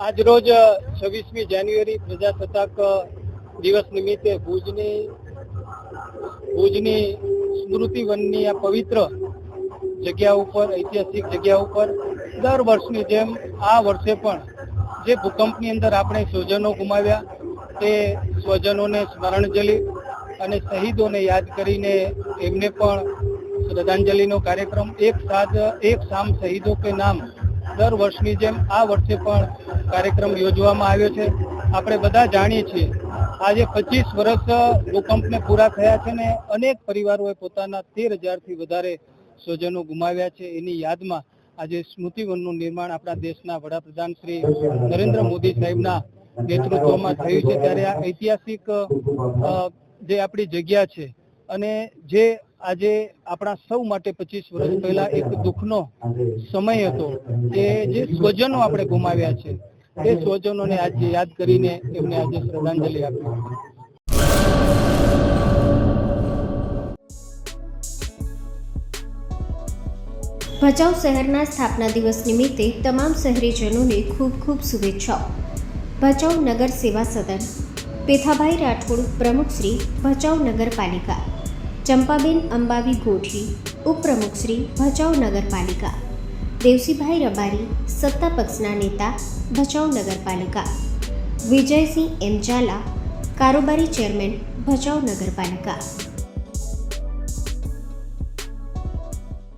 આજરોજ છવ્વીસમી જાન્યુઆરી પ્રજાસત્તાક દિવસ નિમિત્તે ભુજની ભુજની સ્મૃતિવનની આ પવિત્ર જગ્યા ઉપર, ઐતિહાસિક જગ્યા ઉપર દર વર્ષની જેમ આ વર્ષે પણ જે ભૂકંપની અંદર આપણે સ્વજનો ગુમાવ્યા, તે સ્વજનોને સ્મરણજલિ અને શહીદોને યાદ કરીને એમને પણ શ્રદ્ધાંજલિનો કાર્યક્રમ. એક સાથ એક સામ શહીદો કે નામ દર વર્ષની જેમ આ વર્ષે પણ કાર્યક્રમ યોજવામાં આવ્યો છે. આપણે બધા જાણીએ છીએ, આજે પચીસ વર્ષ ભૂકંપને પૂરા થયા છે ને અનેક પરિવારોએ પોતાના તેર હજારથી વધારે સ્વજનો ગુમાવ્યા છે. એની યાદમાં આજે સ્મૃતિવનનું નિર્માણ આપણા દેશના વડાપ્રધાન શ્રી નરેન્દ્ર મોદી સાહેબના નેતૃત્વમાં થયું છે. ત્યારે આ ઐતિહાસિક જે આપણી જગ્યા છે અને જે આજે આપણા સૌ માટે પચીસ વર્ષ પહેલા એક દુઃખનો સમય હતો કે જે સ્વજનો આપણે ગુમાવ્યા છે, તે સ્વજનોને આજે યાદ કરીને એમને આજે શ્રદ્ધાંજલિ આપી. ભચાઉ શહેરના સ્થાપના દિવસ નિમિત્તે તમામ શહેરીજનોને ખૂબ ખૂબ શુભેચ્છાઓ. ભચાઉ નગર સેવા સદન. પેથાભાઈ રાઠોડ પ્રમુખ શ્રી ભચાઉ નગરપાલિકા. ચંપાબેન અંબાવી ગોઠવી ઉપપ્રમુખ શ્રી ભચાઉ નગરપાલિકા. દેવસીભાઈ રબારી સત્તા પક્ષના નેતા ભચાઉ નગરપાલિકા. વિજયસિંહ એમ ઝાલા કારોબારી ચેરમેન ભચાઉ નગરપાલિકા.